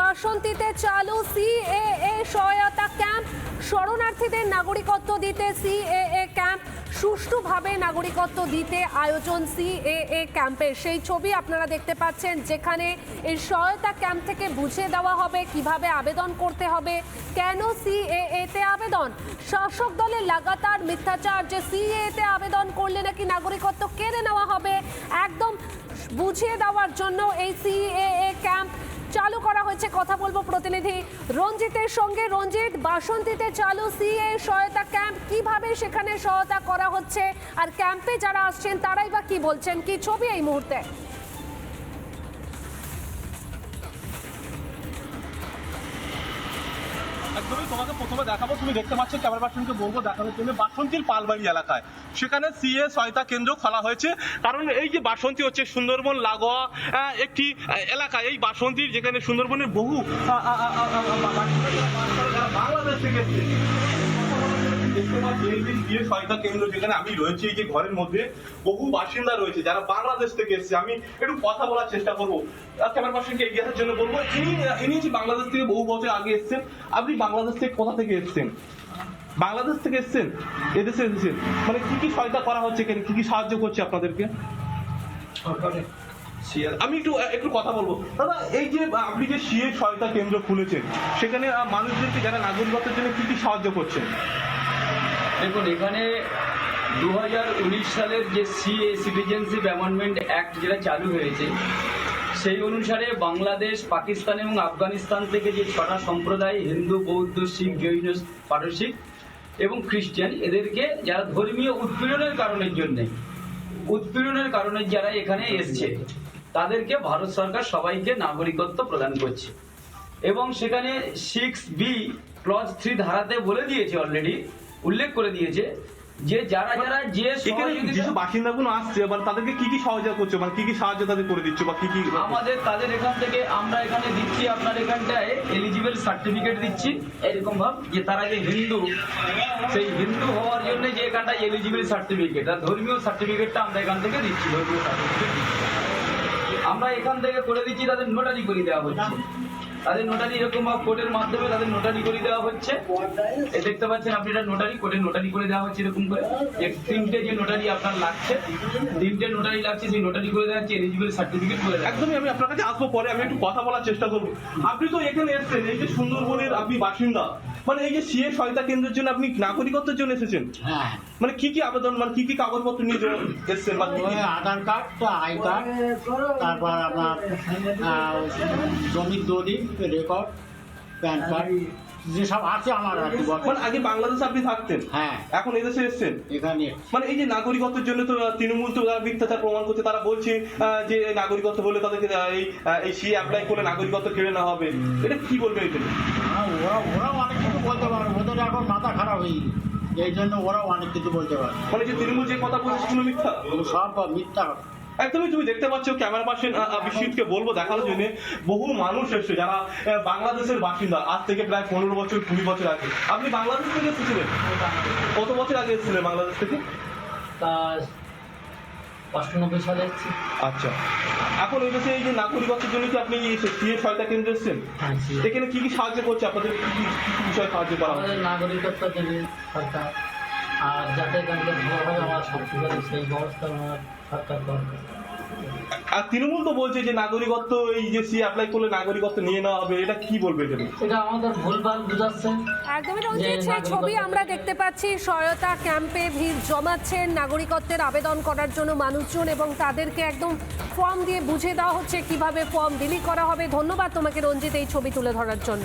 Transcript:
বাসন্তীতে চালু সিএএ সহায়তা ক্যাম্প। শরণার্থীদের নাগরিকত্ব দিতে সিএএ ক্যাম্প। সুষ্ঠুভাবে নাগরিকত্ব দিতে আয়োজন সিএএ ক্যাম্পের সেই ছবি আপনারা দেখতে পাচ্ছেন, যেখানে এই সহায়তা ক্যাম্প থেকে বুঝিয়ে দেওয়া হবে কীভাবে আবেদন করতে হবে, কেন সিএএ তে আবেদন। শাসক দলের লাগাতার মিথ্যাচার, যে সিএএ তে আবেদন করলে নাকি নাগরিকত্ব কেড়ে নেওয়া হবে, একদম বুঝিয়ে দেওয়ার জন্য এই সিএএ ক্যাম্প চালু করা হয়েছে, কথা বলব প্রতিনিধি রঞ্জিতের সঙ্গে। রঞ্জিত, বাসন্তীতে চালু সিএ সহায়তা ক্যাম্প, কীভাবে সেখানে সহায়তা করা হচ্ছে আর ক্যাম্পে যারা আসছেন, তারাই বা কি বলছেন? কি ছবি এই মুহূর্তে? একদমই তোমাকে প্রথমে দেখাবো, তুমি দেখতে পাচ্ছ ক্যামেরা পার্সনকে বলব দেখানোর জন্য বাসন্তীর পালবাড়ি এলাকায়। সেখানে সিএ সহায়তা কেন্দ্র খোলা হয়েছে। কারণ এই যে বাসন্তী হচ্ছে সুন্দরবন, লাগোয়া একটি এলাকা। এই বাসন্তীর যেখানে সুন্দরবনের বহু বাংলাদেশ থেকে সহায়তা কেন্দ্র যেখানে আমি রয়েছি এই যে ঘরের মধ্যে বহু বাসিন্দা রয়েছে যারা বাংলাদেশ থেকে এসেছে। আমি একটু কথা বলার চেষ্টা করব। ক্যামেরা পার্সনকে এগিয়ে আসার জন্য বলব ইনি ইনি যে বাংলাদেশ থেকে বহু বছর আগে এসেছেন আপনি বাংলাদেশ থেকে কোথা থেকে এসেছেন? বাংলাদেশ থেকে এসেছেন? এদেশে এসেছেন? মানে কি কি সহায়তা করা হচ্ছে এখানে? কি কি সাহায্য করছে আপনাদেরকে? আমি একটু একটু কথা বলব। দাদা এই যে আপনি যে সিএ সহায়তা কেন্দ্র খুলেছেন সেখানে মানুষদেরকে যারা নাগরিকত্বের জন্য কি কি সাহায্য করছেন? দেখুন, এখানে দু হাজার উনিশ সালের যে সিএ সিটিজেনশিপ অ্যামেন্ডমেন্ট অ্যাক্ট যেটা চালু হয়েছে, সেই অনুসারে বাংলাদেশ, পাকিস্তান এবং আফগানিস্তান থেকে যে ছটা সম্প্রদায়, হিন্দু, বৌদ্ধ, শিখ, জৈন, পারসিক এবং খ্রিস্টান, এদেরকে যারা ধর্মীয় উৎপীড়নের কারণের জন্যে, উৎপীড়নের কারণে যারা এখানে এসছে, তাদেরকে ভারত সরকার সবাইকে নাগরিকত্ব প্রদান করছে। এবং সেখানে সিক্স বি ক্লজ থ্রি ধারাতে বলে দিয়েছে অলরেডি উল্লেখ করে দিয়েছে যে যারা যারা যে এখানে সহযোগিতা- যেসব বাসিন্দাগুলো আসছে মানে তাদেরকে কি কি সহায়তা করছে মানে কি কি সাহায্য তাদের করে দিচ্ছে বা কি কি আমাদের তাদের এখান থেকে আমরা এখানে দিচ্ছি আপনার এখানটায় এলিজিবল সার্টিফিকেট দিচ্ছি। এরকম ভাব যে তারা যে হিন্দু সেই হিন্দু হওয়ার জন্য যে এখানটায় এলিজিবল সার্টিফিকেট আর ধর্মীয় সার্টিফিকেটটা আমরা এখান থেকে দিচ্ছি ধর্মীয় সার্টিফিকেট আমরা এখান থেকে করে দিচ্ছি তাদের নোটারি করে দেওয়া হচ্ছে। তাদের নোটারি এরকম বা কোর্টের মাধ্যমে তাদের নোটারি করে দেওয়া হচ্ছে। এই দেখতে পাচ্ছেন আপনি এটা নোটারি কোর্টের নোটারি করে দেওয়া হচ্ছে এরকম করে। যে তিনটে যে নোটারি আপনার লাগছে, তিনটে নোটারি লাগছে, সেই নোটারি করে দেওয়া হচ্ছে এলিজিবল সার্টিফিকেট করে একদমই, আমি আপনার কাছে আসব পরে, আমি একটু কথা বলার চেষ্টা করব। আপনি তো এখানে এসেছেন, এই যে সুন্দরবনের আপনি বাসিন্দা। মানে এই যে সিএ সহায়তা কেন্দ্রের জন্য আপনি নাগরিকত্বের জন্য এসেছেন। হ্যাঁ। মানে কি কি আবেদন মানে কি কি কাগজপত্র নিয়ে এসেছেন আধার কার্ড আই কার্ড তারপর আপনার জমির দলিল রেকর্ড প্যান কার্ড যেসব আছে আমার আর কি মানে আগে বাংলাদেশে আপনি থাকতেন? হ্যাঁ। এখন এদেশে এসেছেন? এখানে। মানে এই যে নাগরিকত্বের জন্য তো তৃণমূল তো তারা মিথ্যাচার প্রমাণ করছে তারা বলছে যে নাগরিকত্ব বলে তাদেরকে এই এই সি অ্যাপ্লাই করলে নাগরিকত্ব কেড়ে নেওয়া হবে। এটা কি বলবেন এটা হ্যাঁ, ওরা ওরাও অনেক কিছু বলতে পারে ওদের এখন মাথা খারাপ হয়ে গেছে। এই জন্য ওরাও অনেক কিছু বলতে পারে। মানে যে তৃণমূল যে কথা বলছে সেগুলো মিথ্যা? সব মিথ্যা। একদমই তুমি দেখতে পাচ্ছ ক্যামেরা পার্সন বিশ্বজিৎকে বলব দেখানোর জন্য বহু মানুষ এসছে যারা বাংলাদেশের বাসিন্দা আজ থেকে প্রায় পনেরো বছর কুড়ি বছর আগে। আপনি বাংলাদেশ থেকে এসেছিলেন? কত বছর আগে এসেছিলেন বাংলাদেশ থেকে? তা অষ্টানব্বই সালে এসেছি। আচ্ছা। এখন ওই দেশে এই যে নাগরিকত্বের জন্য কি আপনি সিএ সহায়তা কেন্দ্রে এসেছেন? হ্যাঁ, এখানে কি কি সাহায্য করছে? আপনাদের কি কি বিষয়ে সাহায্য করা আমাদের নাগরিকত্ব দেবে সরকার আর যাতে ভালোভাবে আমার সব সেই ব্যবস্থা আমার সরকার করবে আর তৃণমূল তো বলছে যে নাগরিকত্ব এই যে সি অ্যাপ্লাই করলে নাগরিকত্ব নিয়ে নেওয়া হবে এটা কি বলবে এটা এটা আমাদের ভুলভাল বুঝাচ্ছে। একদমই রঞ্জিত যে সেই ছবি আমরা দেখতে পাচ্ছি সহায়তা ক্যাম্পে ভিড় জমাচ্ছেন নাগরিকত্বের আবেদন করার জন্য মানুষজন এবং তাদেরকে একদম ফর্ম দিয়ে বুঝিয়ে দেওয়া হচ্ছে কীভাবে ফর্ম বিলি করা হবে। ধন্যবাদ তোমাকে রঞ্জিত এই ছবি তুলে ধরার জন্য।